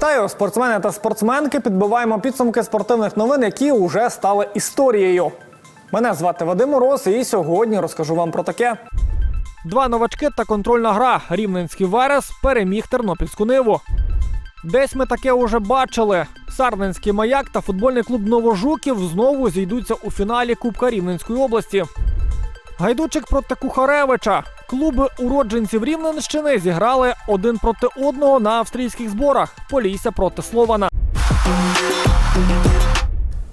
Вітаю, спортсмени та спортсменки. Підбиваємо підсумки спортивних новин, які вже стали історією. Мене звати Вадим Мороз, і сьогодні розкажу вам про таке. Два новачки та контрольна гра. Рівненський Верес переміг Тернопільську Ниву. Десь ми таке уже бачили. Сарненський маяк та футбольний клуб Новожуків знову зійдуться у фіналі Кубка Рівненської області. Гайдучик проти Кухаревича. Клуби уродженців Рівненщини зіграли один проти одного на австрійських зборах. Полісся проти Слована.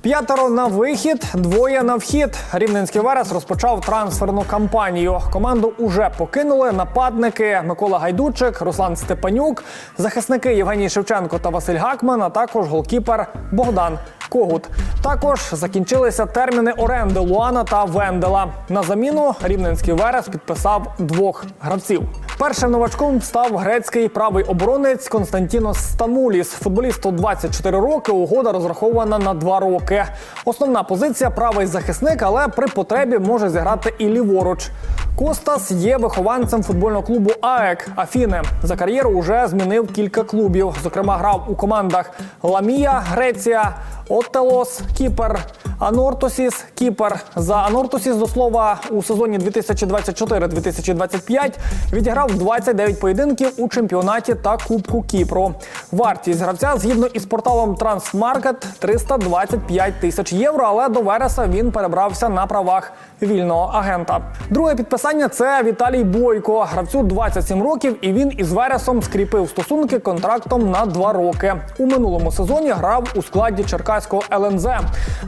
П'ятеро на вихід, двоє на вхід. Рівненський Верес розпочав трансферну кампанію. Команду уже покинули нападники Микола Гайдучик, Руслан Степанюк, захисники Євгеній Шевченко та Василь Гакман, а також голкіпер Богдан Когут. Також закінчилися терміни оренди Луана та Вендела. На заміну Рівненський Верес підписав двох гравців. Першим новачком став грецький правий оборонець Константінос Стамуліс. Футболісту 24 роки. Угода розрахована на 2 роки. Основна позиція правий захисник, але при потребі може зіграти і ліворуч. Костас є вихованцем футбольного клубу АЕК Афіни. За кар'єру уже змінив кілька клубів. Зокрема, грав у командах Ламія, Греція, Оттелос, Кіпер, Анортосіс, Кіпер. За Анортосіс, до слова, у сезоні 2024-2025 відіграв 29 поєдинків у чемпіонаті та Кубку Кіпру. Вартість гравця згідно із порталом Трансмаркет 325 тисяч євро. Але до Вереса він перебрався на правах вільного агента. Друге підписання це Віталій Бойко. Гравцю 27 років, і він із Вересом скріпив стосунки контрактом на два роки. У минулому сезоні грав у складі Черкаського ЛНЗ,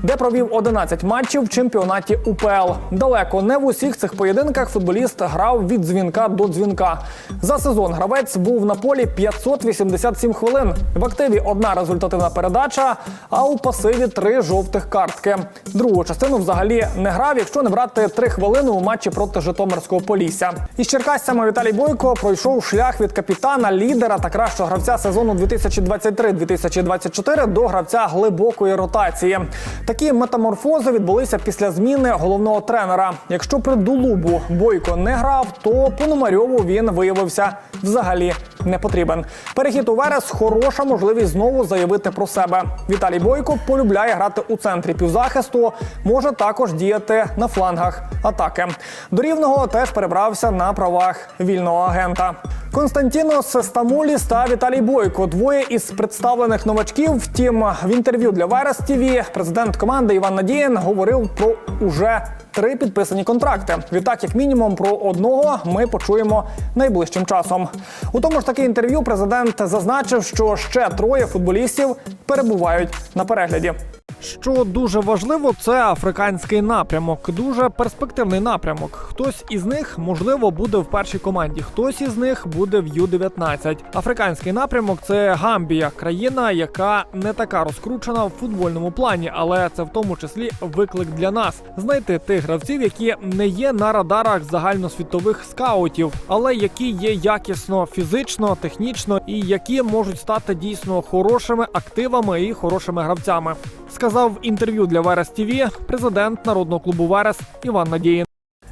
де провів 11 матчів в чемпіонаті УПЛ. Далеко не в усіх цих поєдинках футболіст грав від дзвінка до дзвінка. За сезон гравець був на полі 587 хвилин. В активі одна результативна передача, а у пасиві три жовтих картки. Другу частину взагалі не грав, якщо не брати три хвилини у матчі проти Житомирського Полісся. Із черкасцями Віталій Бойко пройшов шлях від капітана, лідера та кращого гравця сезону 2023-2024 до гравця глибокої ротації. Такі метаморфози відбулися після зміни головного тренера. Якщо при Дулубу Бойко не грав, то Пономарьову він виявився взагалі не потрібен. Перехід у Верес хороша можливість знову заявити про себе. Віталій Бойко полюбляє грати у центрі півзахисту, може також діяти на флангах атаки. До рівного теж перебрався на правах вільного агента. Константінос Стамуліс та Віталій Бойко двоє із представлених новачків. Втім, в інтерв'ю для Верес ТІВІ президент команди Іван Надієн говорив про уже три підписані контракти. Відтак, як мінімум, про одного ми почуємо найближчим часом. У тому ж таки інтерв'ю президент зазначив, що ще троє футболістів перебувають на перегляді. Що дуже важливо, це африканський напрямок. Дуже перспективний напрямок. Хтось із них можливо буде в першій команді, хтось із них буде в Ю-19. Африканський напрямок це Гамбія, країна, яка не така розкручена в футбольному плані, але це в тому числі виклик для нас знайти тих гравців, які не є на радарах загальносвітових скаутів, але які є якісно фізично, технічно і які можуть стати дійсно хорошими активами і хорошими гравцями. Сказав в інтерв'ю для Верес ТВ президент народного клубу Верес Іван Надіїн.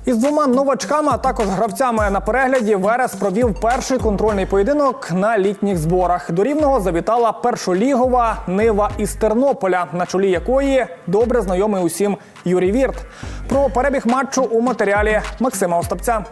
Із двома новачками, а також гравцями на перегляді, Верес провів перший контрольний поєдинок на літніх зборах. До рівного завітала першолігова Нива із Тернополя, на чолі якої добре знайомий усім Юрій Вірт. Про перебіг матчу у матеріалі Максима Остапця.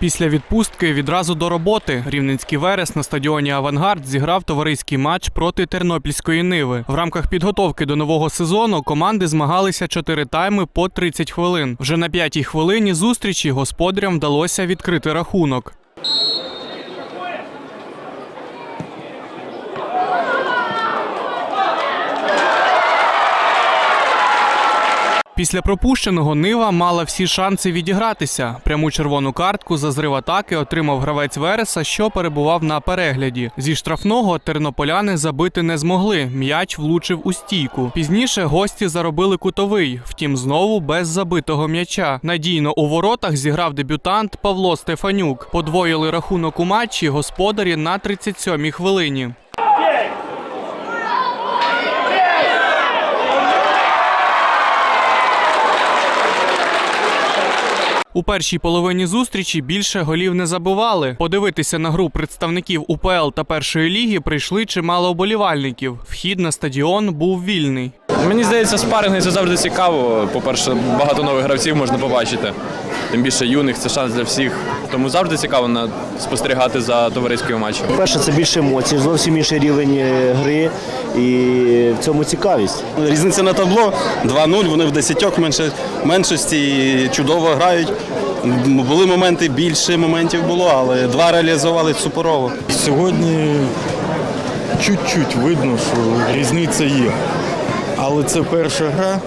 Після відпустки відразу до роботи Рівненський Верес на стадіоні Авангард зіграв товариський матч проти Тернопільської Ниви. В рамках підготовки до нового сезону команди змагалися чотири тайми по 30 хвилин. Вже на п'ятій хвилині зустрічі господарям вдалося відкрити рахунок. Після пропущеного Нива мала всі шанси відігратися. Пряму червону картку за зрив атаки отримав гравець Вереса, що перебував на перегляді. Зі штрафного тернополяни забити не змогли. М'яч влучив у стійку. Пізніше гості заробили кутовий, втім знову без забитого м'яча. Надійно у воротах зіграв дебютант Павло Стефанюк. Подвоїли рахунок у матчі господарі на 37-й хвилині. У першій половині зустрічі більше голів не забували. Подивитися на гру представників УПЛ та першої ліги прийшли чимало оболівальників. Вхід на стадіон був вільний. Мені здається, спаринги це завжди цікаво. По-перше, багато нових гравців можна побачити. Тим більше юних це шанс для всіх. Тому завжди цікаво спостерігати за товариськими матчами. Перше, це більше емоцій, зовсім інший рівень е, гри і в цьому цікавість. Різниця на табло 2-0, вони в десятьох менше, меншості і чудово грають. Були моменти, більше моментів було, але два реалізували суперово. Сьогодні чуть-чуть видно, що різниця є. Але це перша гра,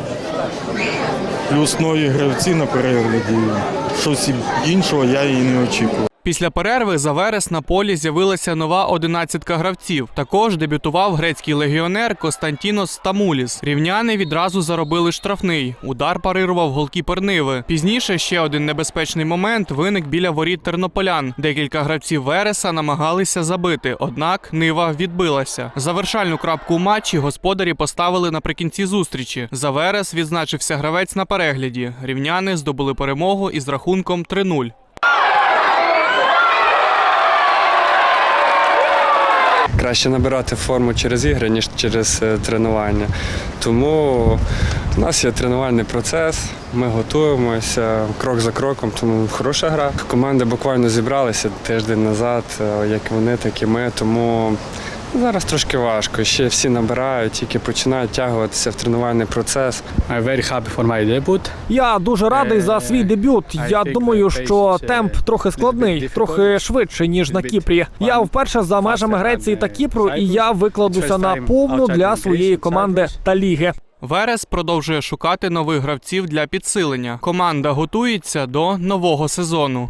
плюс нові гравці на перегляді. Щось іншого я і не очікував. Після перерви за верес на полі з'явилася нова одинадцятка гравців. Також дебютував грецький легіонер Константінос Стамуліс. Рівняни відразу заробили штрафний. Удар парирував голкіпер Ниви. Пізніше ще один небезпечний момент виник біля воріт тернополян. Декілька гравців Вереса намагалися забити, однак Нива відбилася. Завершальну крапку у матчі господарі поставили наприкінці зустрічі. За Верес відзначився гравець на перегляді. Рівняни здобули перемогу із рахунком 3-0. Краще набирати форму через ігри, ніж через е, тренування. Тому у нас є тренувальний процес, ми готуємося крок за кроком, тому хороша гра. Команди буквально зібралися тиждень назад, е, як вони, так і ми. Тому зараз трошки важко. Ще всі набирають, тільки починають тягуватися в тренувальний процес. I'm very happy for my debut. Я дуже радий за свій дебют. Я думаю, що темп трохи складний, трохи швидше ніж на Кіпрі. Я вперше за межами Греції та Кіпру, і я викладуся на повну для своєї команди та ліги. Верес продовжує шукати нових гравців для підсилення. Команда готується до нового сезону.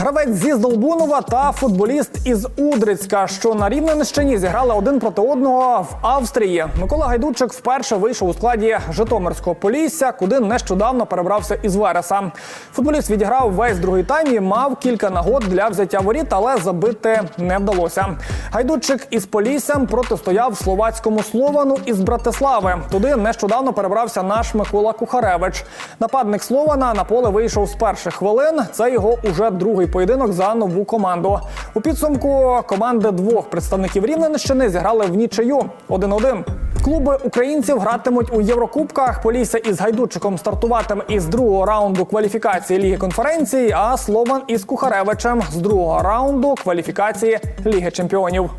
Гравець зі Здолбунова та футболіст із Удрицька, що на Рівненщині зіграли один проти одного в Австрії. Микола Гайдучик вперше вийшов у складі Житомирського Полісся, куди нещодавно перебрався із Вереса. Футболіст відіграв весь другий тайм і мав кілька нагод для взяття воріт, але забити не вдалося. Гайдучик із Поліссям протистояв словацькому Словану із Братислави. Туди нещодавно перебрався наш Микола Кухаревич. Нападник Слована на поле вийшов з перших хвилин. Це його уже другий поєдинок за нову команду. У підсумку команди двох представників Рівненщини зіграли в нічию 1-1. Клуби українців гратимуть у Єврокубках. Полісся із Гайдучиком стартуватиме із другого раунду кваліфікації Ліги конференцій, а Слован із Кухаревичем з другого раунду кваліфікації Ліги чемпіонів.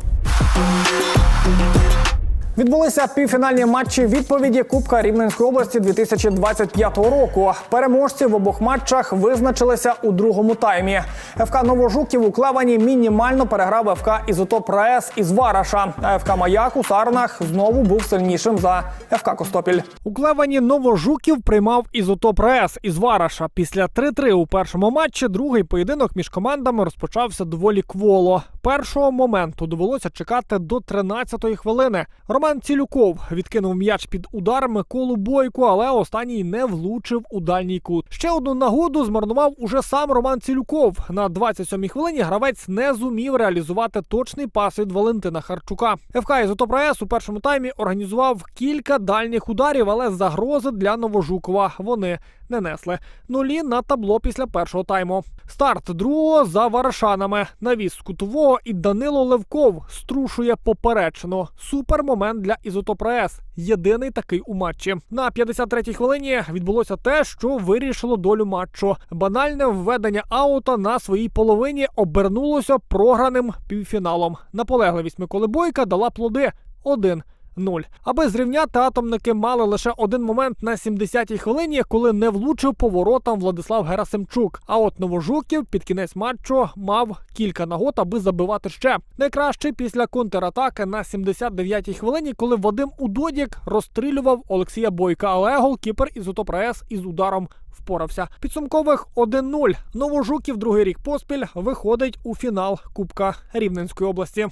Відбулися півфінальні матчі відповіді Кубка Рівненської області 2025 року. Переможці в обох матчах визначилися у другому таймі. ФК Новожуків у Клевані мінімально переграв ФК Ізотоп РАЕС із Вараша. А ФК Маяк у Сарнах знову був сильнішим за ФК Костопіль. У Клевані Новожуків приймав Ізотоп РАЕС із Вараша. Після 3-3 у першому матчі другий поєдинок між командами розпочався доволі кволо. Першого моменту довелося чекати до 13-ї хвилини. Роман Цілюков відкинув м'яч під удар Миколу Бойку, але останній не влучив у дальній кут. Ще одну нагоду змарнував уже сам Роман Цілюков. На 27-й хвилині гравець не зумів реалізувати точний пас від Валентина Харчука. ФК «Ізотоп РАЕС» у першому таймі організував кілька дальніх ударів, але загрози для Новожукова вони не несли. Нулі на табло після першого тайму. Старт другого за варшанами. Навіс з і Данило Левков струшує поперечину. Супер момент для Ізотоп РАЕС. Єдиний такий у матчі. На 53-й хвилині відбулося те, що вирішило долю матчу. Банальне введення аута на своїй половині обернулося програним півфіналом. Наполегливість Миколи Бойка дала плоди 1 0. Аби зрівняти атомники мали лише один момент на 70-й хвилині, коли не влучив поворотом Владислав Герасимчук. А от Новожуків під кінець матчу мав кілька нагод, аби забивати ще. Найкраще після контратаки на 79-й хвилині, коли Вадим Удодік розстрілював Олексія Бойка, але голкіпер із УТОПРЕС із ударом впорався. Підсумкових 1-0. Новожуків другий рік поспіль виходить у фінал Кубка Рівненської області.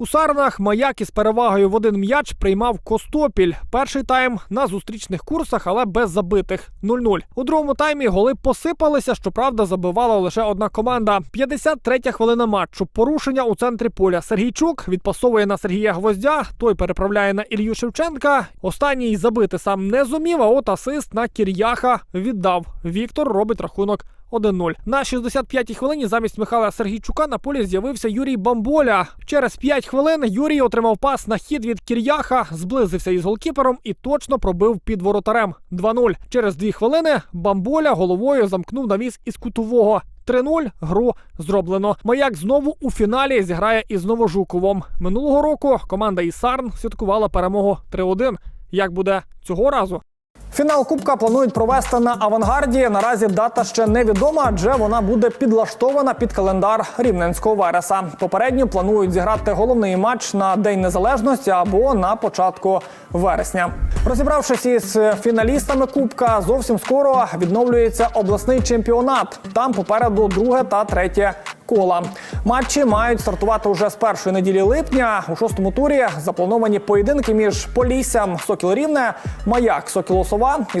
У Сарнах маяк із перевагою в один м'яч приймав Костопіль. Перший тайм на зустрічних курсах, але без забитих 0-0. У другому таймі голи посипалися. Щоправда, забивала лише одна команда. 53-я хвилина матчу. Порушення у центрі поля. Сергійчук відпасовує на Сергія Гвоздя. Той переправляє на Ілью Шевченка. Останній забити сам не зумів. А от асист на Кір'яха віддав. Віктор робить рахунок 1-0. На 65-й хвилині замість Михайла Сергійчука на полі з'явився Юрій Бамболя. Через 5 хвилин Юрій отримав пас на хід від Кір'яха, зблизився із голкіпером і точно пробив під воротарем. 2-0. Через 2 хвилини Бамболя головою замкнув навіс із кутового. 3-0 гру зроблено. Маяк знову у фіналі зіграє із Новожуковом. Минулого року команда із Сарн святкувала перемогу 3-1. Як буде цього разу? Фінал Кубка планують провести на авангарді. Наразі дата ще невідома, адже вона буде підлаштована під календар Рівненського Вереса. Попередньо планують зіграти головний матч на День Незалежності або на початку вересня. Розібравшись із фіналістами Кубка, зовсім скоро відновлюється обласний чемпіонат. Там попереду друге та третє кола. Матчі мають стартувати уже з першої неділі липня. У шостому турі заплановані поєдинки між Поліссям Сокіл Рівне, Маяк Сокіл Осова і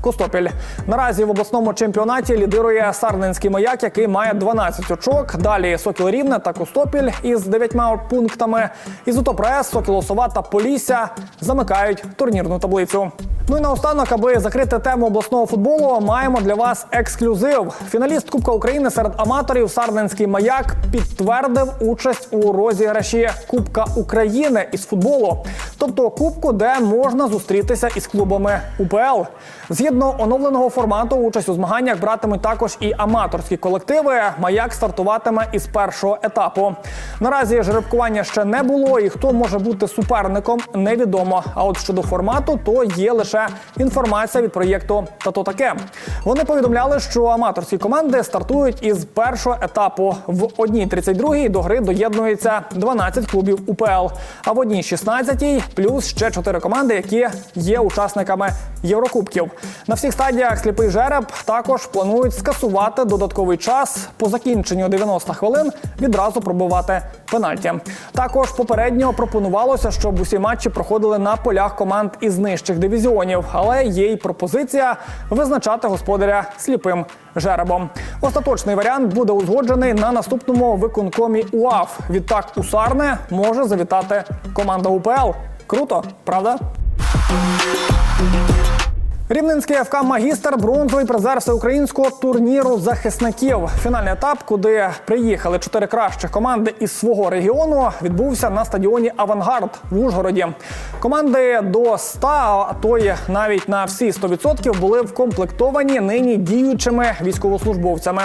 Костопіль. Наразі в обласному чемпіонаті лідирує Сарненський маяк, який має 12 очок. Далі Сокіл Рівне та Костопіль із 9 пунктами. І Зотопраес, Сокіл Осова та Полісся замикають турнірну таблицю. Ну і наостанок, аби закрити тему обласного футболу, маємо для вас ексклюзив. Фіналіст Кубка України серед аматорів Сарненський маяк підтвердив участь у розіграші Кубка України із футболу, тобто кубку, де можна зустрітися із клубами УПЛ. Згідно оновленого формату, участь у змаганнях братимуть також і аматорські колективи. Маяк стартуватиме із першого етапу. Наразі жеребкування ще не було, і хто може бути суперником, невідомо. А от щодо формату, то є лише інформація від проєкту «Та то таке. Вони повідомляли, що аматорські команди стартують із першого етапу. В одній 32-й до гри доєднується 12 клубів УПЛ, а в одній 16-й плюс ще 4 команди, які є учасниками Єврокубків. На всіх стадіях сліпий жереб також планують скасувати додатковий час. По закінченню 90 хвилин відразу пробивати пенальті. Також попередньо пропонувалося, щоб усі матчі проходили на полях команд із нижчих дивізіонів, але є й пропозиція визначати господаря сліпим жеребом. Остаточний варіант буде узгоджений на наступному виконкомі УАФ. Відтак у Сарне може завітати команда УПЛ. Круто, правда? Рівненський ФК Магістр бронзовий призер всеукраїнського турніру захисників. Фінальний етап, куди приїхали чотири кращі команди із свого регіону, відбувся на стадіоні Авангард в Ужгороді. Команди до 100, а то й навіть на всі 100% були вкомплектовані нині діючими військовослужбовцями.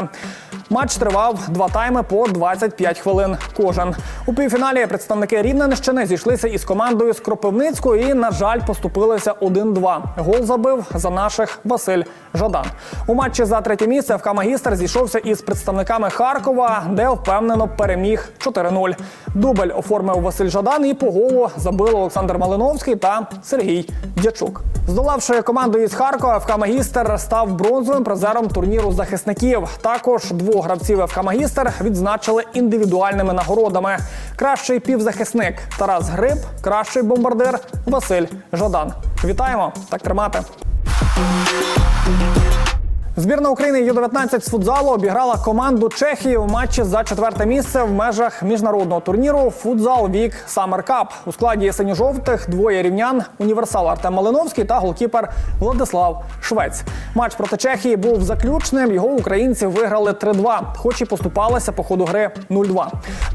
Матч тривав два тайми по 25 хвилин кожен. У півфіналі представники Рівненщини зійшлися із командою з Кропивницького і, на жаль, поступилися 1-2. Гол забив за наших Василь Жадан. У матчі за третє місце ФК Магістр зійшовся із представниками Харкова, де впевнено переміг 4-0. Дубль оформив Василь Жадан і по голу забили Олександр Малиновський та Сергій Дячук. Здолавши команду із Харкова, ФК Магістр став бронзовим призером турніру захисників. Також двох гравців ФК Магістр відзначили індивідуальними нагородами. Кращий півзахисник Тарас Гриб, кращий бомбардир Василь Жадан. Вітаємо! Так тримати. Збірна України Ю-19 з футзалу обіграла команду Чехії у матчі за четверте місце в межах міжнародного турніру Футзал Вік Саммер Кап. У складі синьо-жовтих двоє рівнян універсал Артем Малиновський та голкіпер Владислав Швець. Матч проти Чехії був заключним. Його українці виграли 3-2, хоч і поступалися по ходу гри 0-2.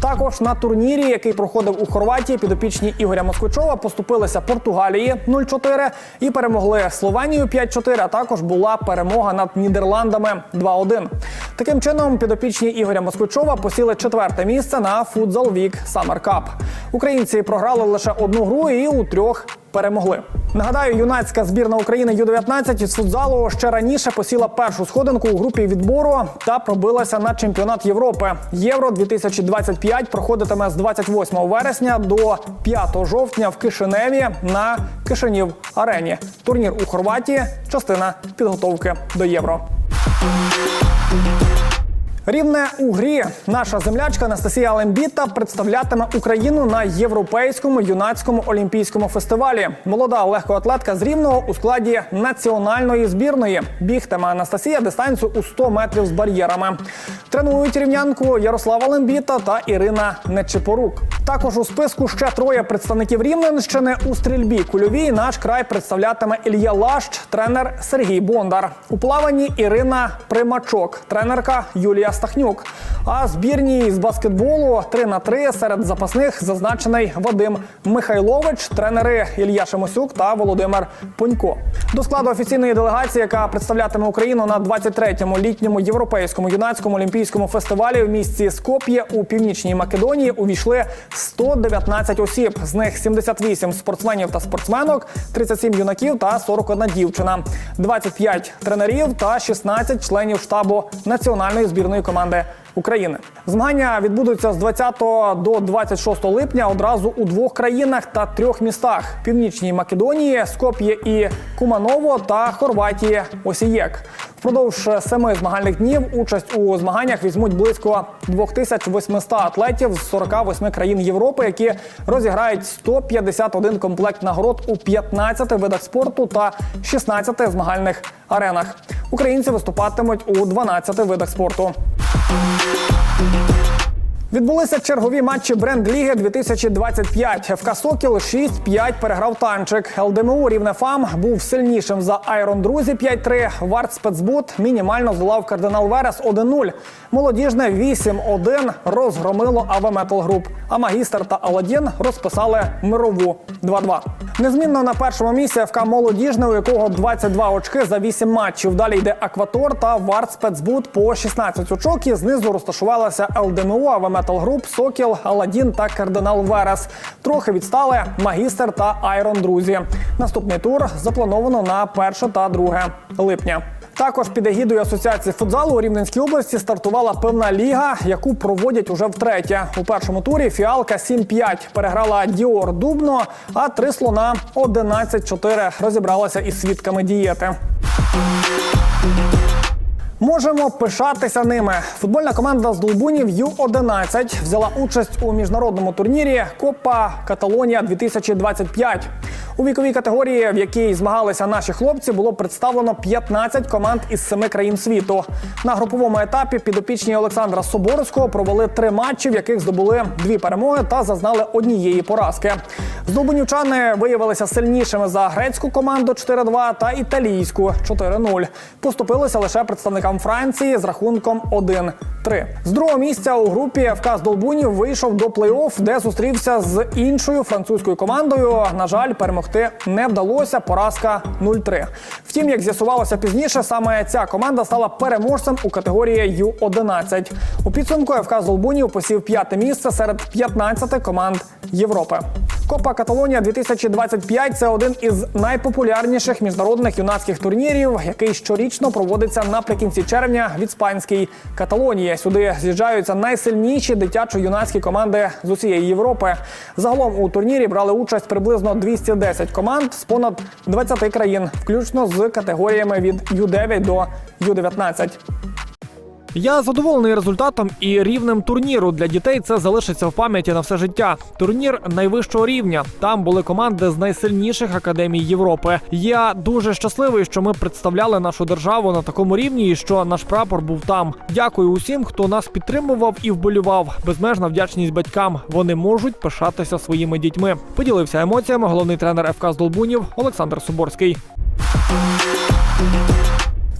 Також на турнірі, який проходив у Хорватії, підопічні Ігоря Москвичова поступилися Португалії 0-4 і перемогли Словенію 5-4, а також була перемога над Нідерландами 2-1. Таким чином, підопічні Ігоря Москвичова посіли четверте місце на Футзал Вік Summer Cup. Українці програли лише одну гру і у трьох перемогли. Нагадаю, юнацька збірна України Ю-19 із футзалу ще раніше посіла першу сходинку у групі відбору та пробилася на чемпіонат Європи. Євро 2025 проходитиме з 28 вересня до 5 жовтня в Кишиневі на Кишинів арені. Турнір у Хорватії частина підготовки до євро. Рівне у грі. Наша землячка Анастасія Лембіта представлятиме Україну на європейському юнацькому олімпійському фестивалі. Молода легкоатлетка з рівного у складі національної збірної. Бігтиме Анастасія дистанцію у 100 метрів з бар'єрами. Тренують рівнянку Ярослава Лембіта та Ірина Нечипорук. Також у списку ще троє представників Рівненщини у стрільбі кульовій. Наш край представлятиме Ілья Лащ, тренер Сергій Бондар. У плаванні Ірина Примачок, тренерка Юлія Стахнюк. А збірній з баскетболу 3 на 3 серед запасних зазначений Вадим Михайлович, тренери Ілья Шемосюк та Володимир Понько. До складу офіційної делегації, яка представлятиме Україну на 23-му літньому європейському юнацькому олімпійському фестивалі в місті Скоп'є у північній Македонії, увійшли 119 осіб. З них 78 спортсменів та спортсменок, 37 юнаків та 41 дівчина, 25 тренерів та 16 членів штабу національної збірної команди. України змагання відбудуться з 20 до 26 липня одразу у двох країнах та трьох містах: Північній Македонії, Скоп'є і Куманово та Хорватії Осієк. Впродовж семи змагальних днів участь у змаганнях візьмуть близько 2800 атлетів з 48 країн Європи, які розіграють 151 комплект нагород у 15 видах спорту та 16 змагальних аренах. Українці виступатимуть у 12 видах спорту. Відбулися чергові матчі бренд-ліги 2025. ФК Сокіл 6-5 переграв танчик. ЛДМУ Рівне ФАМ був сильнішим за Айрон Друзі 5-3. Варт Спецбут мінімально здолав кардинал Верес 1-0. Молодіжне 8-1 розгромило АВ Метал Груп. А магістр та Аладдін розписали мирову 2-2. Незмінно на першому місці ФК Молодіжне, у якого 22 очки за 8 матчів. Далі йде Акватор та Варт Спецбут по 16 очок. І знизу розташувалася ЛДМУ, АВ Груп, Сокіл, Аладдін та Кардинал Верес. Трохи відстали Магістр та Айрон Друзі. Наступний тур заплановано на 1 та 2 липня. Також під егідою асоціації футзалу у Рівненській області стартувала певна ліга, яку проводять уже втретє. У першому турі фіалка 7-5 переграла Діор Дубно, а три слона 11-4 розібралася із свідками дієти. Можемо пишатися ними. Футбольна команда з Долбунів Ю-11 взяла участь у міжнародному турнірі Копа Каталонія 2025. У віковій категорії, в якій змагалися наші хлопці, було представлено 15 команд із семи країн світу. На груповому етапі підопічні Олександра Соборського провели три матчі, в яких здобули дві перемоги та зазнали однієї поразки. Здобунівчани виявилися сильнішими за грецьку команду 4-2 та італійську 4-0. Поступилися лише представникам Франції з рахунком 1-3. З другого місця у групі ФК з Долбунів вийшов до плей-офф, де зустрівся з іншою французькою командою. На жаль, перемогти не вдалося. Поразка 0-3. Втім, як з'ясувалося пізніше, саме ця команда стала переможцем у категорії Ю-11. У підсумку ФК з Долбунів посів п'яте місце серед 15 команд Європи. Копа Каталонія 2025 – це один із найпопулярніших міжнародних юнацьких турнірів, який щорічно проводиться наприкінці червня в іспанській Каталонії. Сюди з'їжджаються найсильніші дитячо-юнацькі команди з усієї Європи. Загалом у турнірі брали участь приблизно 210 команд з понад 20 країн, включно з категоріями від Ю-9 до Ю-19. Я задоволений результатом і рівнем турніру. Для дітей це залишиться в пам'яті на все життя. Турнір найвищого рівня. Там були команди з найсильніших академій Європи. Я дуже щасливий, що ми представляли нашу державу на такому рівні, і що наш прапор був там. Дякую усім, хто нас підтримував і вболював. Безмежна вдячність батькам. Вони можуть пишатися своїми дітьми. Поділився емоціями головний тренер ФК з Долбунів Олександр Соборський.